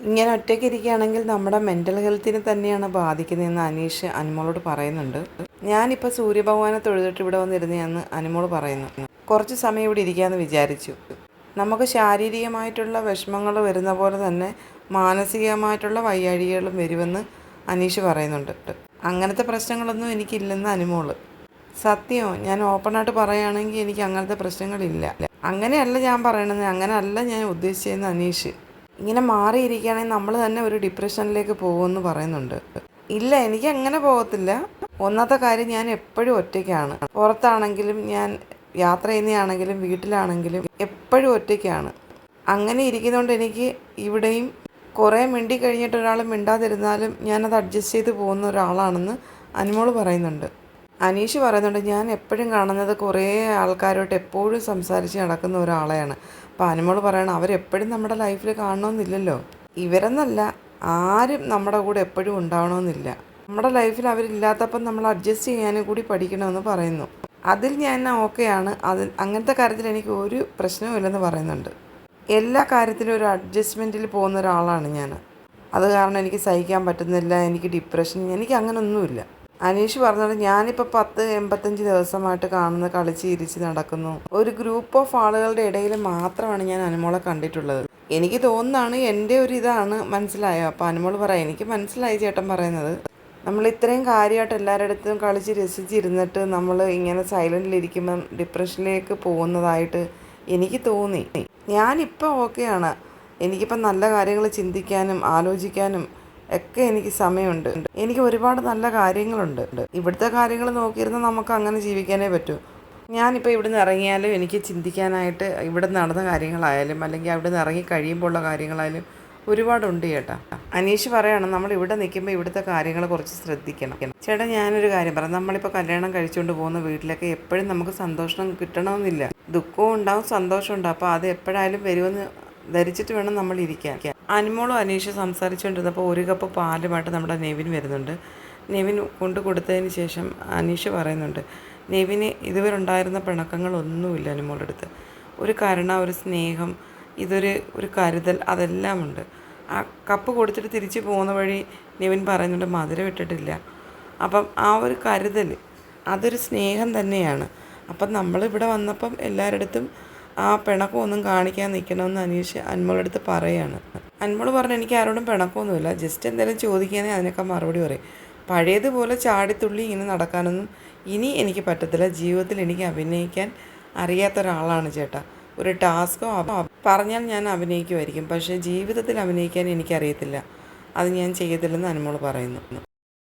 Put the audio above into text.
ഇങ്ങനെ ഒറ്റയ്ക്ക് ഇരിക്കുകയാണെങ്കിൽ നമ്മുടെ മെന്റൽ ഹെൽത്തിനെ തന്നെയാണ് ബാധിക്കുന്നതെന്ന് അനീഷ് അനുമോളോട് പറയുന്നുണ്ട്. ഞാനിപ്പോൾ സൂര്യഭഗവാനെ തൊഴുതിട്ട് ഇവിടെ വന്നിരുന്നതെന്ന് അനുമോൾ പറയുന്നു. കുറച്ച് സമയം ഇവിടെ ഇരിക്കാമെന്ന് വിചാരിച്ചു. നമുക്ക് ശാരീരികമായിട്ടുള്ള വിഷമങ്ങൾ വരുന്ന പോലെ തന്നെ മാനസികമായിട്ടുള്ള വയ്യാഴികളും വരുമെന്ന് അനീഷ് പറയുന്നുണ്ട്. അങ്ങനത്തെ പ്രശ്നങ്ങളൊന്നും എനിക്കില്ലെന്ന് അനുമോൾ സത്യമോ ഞാൻ ഓപ്പണായിട്ട് പറയുകയാണെങ്കിൽ എനിക്ക് അങ്ങനത്തെ പ്രശ്നങ്ങളില്ല. അങ്ങനെയല്ല ഞാൻ പറയണത്. അങ്ങനെയല്ല ഞാൻ ഉദ്ദേശിച്ചതെന്ന് അനീഷ്. ഇങ്ങനെ മാറിയിരിക്കുകയാണെങ്കിൽ നമ്മൾ തന്നെ ഒരു ഡിപ്രഷനിലേക്ക് പോകുമെന്ന് പറയുന്നുണ്ട്. ഇല്ല എനിക്ക് അങ്ങനെ പോകത്തില്ല. ഒന്നാമത്തെ കാര്യം ഞാൻ എപ്പോഴും ഒറ്റയ്ക്കാണ്. പുറത്താണെങ്കിലും ഞാൻ യാത്ര ചെയ്യുന്നതാണെങ്കിലും വീട്ടിലാണെങ്കിലും എപ്പോഴും ഒറ്റയ്ക്കാണ്. അങ്ങനെ ഇരിക്കുന്നതുകൊണ്ട് എനിക്ക് ഇവിടെയും കുറേ മിണ്ടി കഴിഞ്ഞിട്ട് ഒരാൾ മിണ്ടാതിരുന്നാലും ഞാനത് അഡ്ജസ്റ്റ് ചെയ്ത് പോകുന്ന ഒരാളാണെന്ന് അനുമോൾ പറയുന്നുണ്ട്. അനീഷ് പറയുന്നുണ്ട് ഞാൻ എപ്പോഴും കാണുന്നത് കുറേ ആൾക്കാരോട്ട് എപ്പോഴും സംസാരിച്ച് നടക്കുന്ന ഒരാളെയാണ്. അപ്പോൾ അനുമോൾ പറയണം അവരെപ്പോഴും നമ്മുടെ ലൈഫിൽ കാണണമെന്നില്ലല്ലോ ഇവരെന്നല്ല ആരും നമ്മുടെ കൂടെ എപ്പോഴും ഉണ്ടാവണമെന്നില്ല നമ്മുടെ ലൈഫിൽ അവരില്ലാത്തപ്പം നമ്മൾ അഡ്ജസ്റ്റ് ചെയ്യാനും കൂടി പഠിക്കണമെന്ന് പറയുന്നു. അതിൽ ഞാൻ ഓക്കെയാണ്. അതിൽ അങ്ങനത്തെ കാര്യത്തിൽ എനിക്ക് ഒരു പ്രശ്നവുമില്ലെന്ന് പറയുന്നുണ്ട്. എല്ലാ കാര്യത്തിലും ഒരു അഡ്ജസ്റ്റ്മെന്റിൽ പോകുന്ന ഒരാളാണ് ഞാൻ. അത് കാരണം എനിക്ക് സഹിക്കാൻ പറ്റുന്നില്ല എനിക്ക് ഡിപ്രഷൻ എനിക്ക് അങ്ങനൊന്നുമില്ല. അനീഷ് പറഞ്ഞത് ഞാനിപ്പോൾ പത്ത് എൺപത്തഞ്ച് ദിവസമായിട്ട് കാണുന്ന കളിച്ച് ഇരിച്ച് നടക്കുന്നു. ഒരു ഗ്രൂപ്പ് ഓഫ് ആളുകളുടെ ഇടയിൽ മാത്രമാണ് ഞാൻ അനുമോളെ കണ്ടിട്ടുള്ളത്. എനിക്ക് തോന്നുന്നതാണ് എന്റെ ഒരു ഇതാണ് മനസ്സിലായോ? അപ്പോൾ അനുമോൾ പറയാം എനിക്ക് മനസ്സിലായി ചേട്ടൻ പറയുന്നത്. നമ്മൾ ഇത്രയും കാര്യമായിട്ട് എല്ലാവരുടെ അടുത്തും കളിച്ച് രസിച്ചിരുന്നിട്ട് നമ്മൾ ഇങ്ങനെ സൈലന്റിലിരിക്കുമ്പം ഡിപ്രഷനിലേക്ക് പോകുന്നതായിട്ട് എനിക്ക് തോന്നി. ഞാനിപ്പോൾ ഓക്കെയാണ് എനിക്കിപ്പം നല്ല കാര്യങ്ങൾ ചിന്തിക്കാനും ആലോചിക്കാനും ഒക്കെ എനിക്ക് സമയമുണ്ട്. എനിക്ക് ഒരുപാട് നല്ല കാര്യങ്ങളുണ്ട്. ഇവിടുത്തെ കാര്യങ്ങൾ നോക്കിയിരുന്ന നമുക്ക് അങ്ങനെ ജീവിക്കാനേ പറ്റൂ. ഞാനിപ്പോൾ ഇവിടെ നിന്ന് ഇറങ്ങിയാലും എനിക്ക് ചിന്തിക്കാനായിട്ട് ഇവിടെ നടന്ന കാര്യങ്ങളായാലും അല്ലെങ്കിൽ അവിടെ നിന്ന് ഇറങ്ങി കഴിയുമ്പോൾ ഉള്ള കാര്യങ്ങളായാലും ഒരുപാടുണ്ട് ചേട്ടാ. അനീഷ് പറയാണ് നമ്മൾ ഇവിടെ നിൽക്കുമ്പോൾ ഇവിടുത്തെ കാര്യങ്ങൾ കുറച്ച് ശ്രദ്ധിക്കണം. ചേട്ടാ ഞാനൊരു കാര്യം പറയാം. നമ്മളിപ്പോൾ കല്യാണം കഴിച്ചുകൊണ്ട് പോകുന്ന വീട്ടിലൊക്കെ എപ്പോഴും നമുക്ക് സന്തോഷം കിട്ടണമെന്നില്ല. ദുഃഖവും ഉണ്ടാവും സന്തോഷം ഉണ്ടാവും. അപ്പോൾ അത് എപ്പോഴായാലും വരുമെന്ന് ധരിച്ചിട്ട് വേണം നമ്മൾ ഇരിക്കാൻ. അനുമോളും അനീഷ് സംസാരിച്ചുകൊണ്ടിരുന്നപ്പോൾ ഒരു കപ്പ് പാലുമായിട്ട് നമ്മുടെ നെവിൻ വരുന്നുണ്ട്. നെവിൻ കൊണ്ടു കൊടുത്തതിന് ശേഷം അനീഷ് പറയുന്നുണ്ട് നെവിന് ഇതുവരെ ഉണ്ടായിരുന്ന പിണക്കങ്ങളൊന്നുമില്ല അനുമോളുടെ അടുത്ത്. ഒരു കരുണ ഒരു സ്നേഹം ഇതൊരു ഒരു കരുതൽ അതെല്ലാം ഉണ്ട് ആ കപ്പ് കൊടുത്തിട്ട് തിരിച്ചു പോകുന്ന വഴി നെവിൻ പറയുന്നുണ്ട് മധുരം ഇട്ടിട്ടില്ല. അപ്പം ആ ഒരു കരുതൽ അതൊരു സ്നേഹം തന്നെയാണ്. അപ്പം നമ്മളിവിടെ വന്നപ്പം എല്ലാവരുടെ അടുത്തും ആ പിണക്കമൊന്നും കാണിക്കാൻ നിൽക്കണമെന്ന് അനീഷ് അൻമോളുടെ അടുത്ത് പറയാണ്. അൻമോൾ പറഞ്ഞു എനിക്ക് ആരോടും പിണക്കമൊന്നുമില്ല. ജസ്റ്റ് എന്തെങ്കിലും ചോദിക്കാനേ അതിനൊക്കെ മറുപടി പറയും. പഴയതുപോലെ ചാടിത്തുള്ളി ഇങ്ങനെ നടക്കാനൊന്നും ഇനി എനിക്ക് പറ്റത്തില്ല. ജീവിതത്തിൽ എനിക്ക് അഭിനയിക്കാൻ അറിയാത്ത ഒരാളാണ് ചേട്ടാ. ഒരു ടാസ്കോ പറഞ്ഞാൽ ഞാൻ അഭിനയിക്കുമായിരിക്കും. പക്ഷേ ജീവിതത്തിൽ അഭിനയിക്കാൻ എനിക്കറിയത്തില്ല. അത് ഞാൻ ചെയ്യത്തില്ലെന്ന് അനുമോൾ പറയുന്നു.